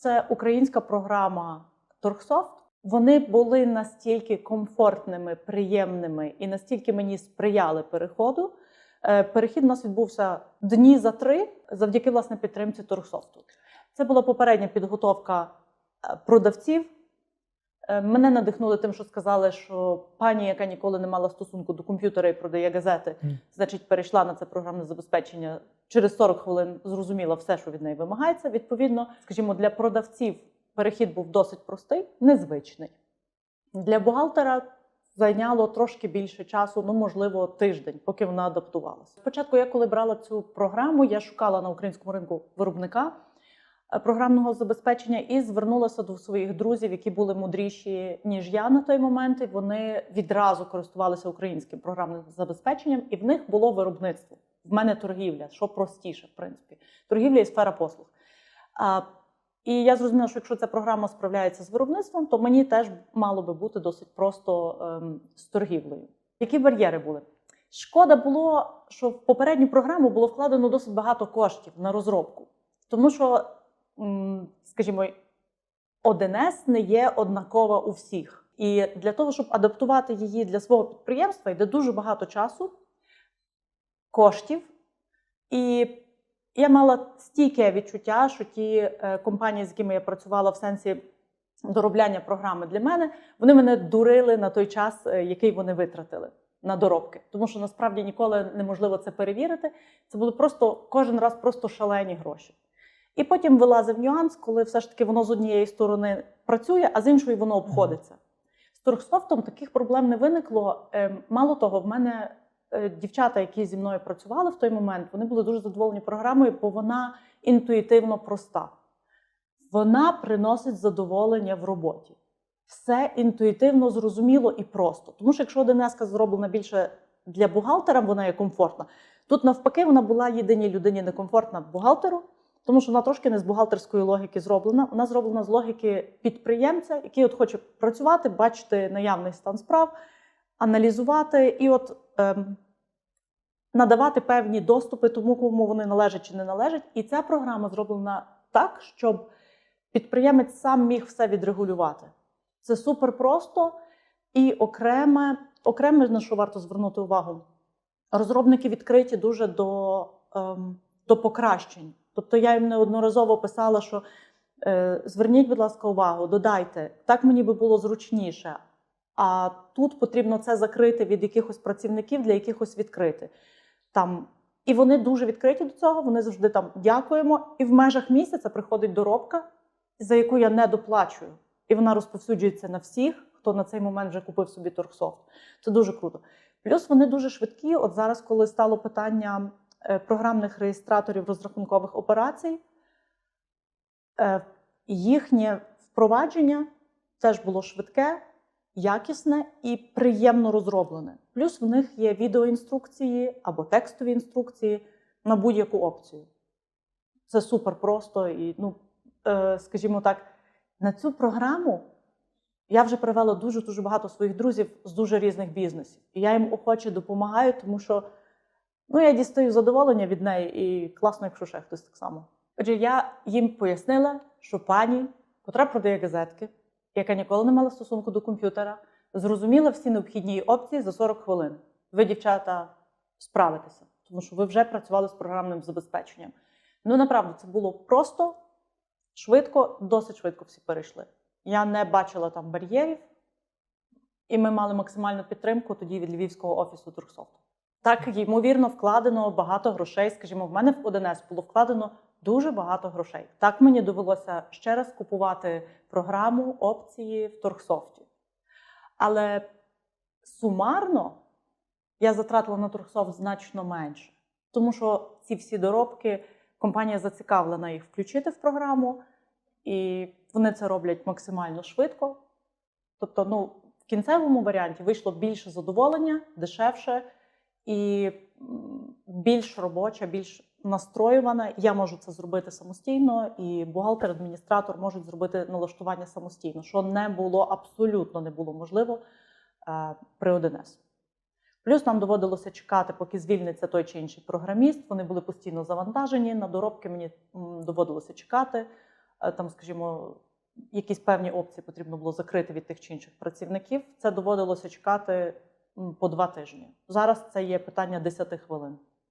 Це українська програма Торгсофт. Вони були настільки комфортними, приємними і настільки мені сприяли переходу. Е, Перехід у нас відбувся дні за три завдяки власне підтримці Торгсофту. Це була попередня підготовка е, продавців. Е, Мене надихнули тим, що сказали, що пані, яка ніколи не мала стосунку до комп'ютера і продає газети, Мгм. значить, перейшла на це програмне забезпечення. Через 40 хвилин зрозуміла все, що від неї вимагається. Відповідно, скажімо, для продавців перехід був досить простий, незвичний. Для бухгалтера зайняло трошки більше часу, ну можливо, тиждень, поки вона адаптувалася. Спочатку, я коли брала цю програму, я шукала на українському ринку виробника програмного забезпечення і звернулася до своїх друзів, які були мудріші ніж я на той момент. І вони відразу користувалися українським програмним забезпеченням, і в них було виробництво. В мене торгівля, що простіше, в принципі, торгівля і сфера послуг. А, і я зрозуміла, що якщо ця програма справляється з виробництвом, то мені теж мало би бути досить просто ем, з торгівлею. Які бар'єри були? Шкода було, що в попередню програму було вкладено досить багато коштів на розробку, тому що, скажімо, 1С не є однакова у всіх. І для того, щоб адаптувати її для свого підприємства, йде дуже багато часу, коштів. І я мала стійке відчуття, що ті е, компанії, з якими я працювала в сенсі доробляння програми для мене, вони мене дурили на той час, е, який вони витратили на доробки. Тому що насправді ніколи неможливо це перевірити. Це були просто кожен раз просто шалені гроші. І потім вилазив нюанс, коли все ж таки воно з однієї сторони працює, а з іншої воно обходиться. З Торгсофтом таких проблем не виникло. Ем, Мало того, в мене е, дівчата, які зі мною працювали в той момент, вони були дуже задоволені програмою, бо вона інтуїтивно проста. Вона приносить задоволення в роботі. Все інтуїтивно зрозуміло і просто. Тому що якщо ДНС зроблена більше для бухгалтера, вона є комфортна. Тут навпаки, вона була єдиній людині некомфортна бухгалтеру, тому що вона трошки не з бухгалтерської логіки зроблена. Вона зроблена з логіки підприємця, який от хоче працювати, бачити наявний стан справ, аналізувати і от ем, надавати певні доступи тому, кому вони належать чи не належать. І ця програма зроблена так, щоб підприємець сам міг все відрегулювати. Це супер просто і окреме, окреме, на що варто звернути увагу. Розробники відкриті дуже до, ем, до покращень. Тобто я їм неодноразово писала, що е, зверніть, будь ласка, увагу, додайте, так мені би було зручніше. А тут потрібно це закрити від якихось працівників для якихось відкрити. Там, і вони дуже відкриті до цього, вони завжди там дякуємо. І в межах місяця приходить доробка, за яку я не доплачую. І вона розповсюджується на всіх, хто на цей момент вже купив собі торгсофт. Це дуже круто. Плюс вони дуже швидкі. От зараз, коли стало питання програмних реєстраторів розрахункових операцій, е, їхнє впровадження теж було швидке, якісне і приємно розроблене. Плюс в них є відеоінструкції або текстові інструкції на будь-яку опцію. Це супер просто і, ну, е, скажімо так, на цю програму я вже привела дуже дуже багато своїх друзів з дуже різних бізнесів. І я їм охоче допомагаю, тому що ну, я дістаю задоволення від неї, і класно, якщо ще хтось так само. Отже, я їм пояснила, що пані, котра продає газетки, яка ніколи не мала стосунку до комп'ютера, зрозуміла всі необхідні опції за 40 хвилин. Ви, дівчата, справитеся, тому що ви вже працювали з програмним забезпеченням. Ну, направду, це було просто, швидко, досить швидко всі перейшли. Я не бачила там бар'єрів, і ми мали максимальну підтримку тоді від Львівського офісу Турксофту. Так, ймовірно, вкладено багато грошей. Скажімо, в мене в 1С було вкладено дуже багато грошей. Так мені довелося ще раз купувати програму, опції в Торгсофті. Але сумарно я затратила на Торгсофт значно менше, тому що ці всі доробки компанія зацікавлена їх включити в програму, і вони це роблять максимально швидко. Тобто, ну, в кінцевому варіанті вийшло більше задоволення, дешевше і більш робоча, більш настроювана. Я можу це зробити самостійно, і бухгалтер, адміністратор можуть зробити налаштування самостійно, що не було абсолютно не було можливо е, при 1С. Плюс нам доводилося чекати, поки звільниться той чи інший програміст. Вони були постійно завантажені. На доробки мені доводилося чекати. е, там, скажімо, якісь певні опції потрібно було закрити від тих чи інших працівників. Це доводилося чекати по два тижні. Зараз це є питання 10 хвилин.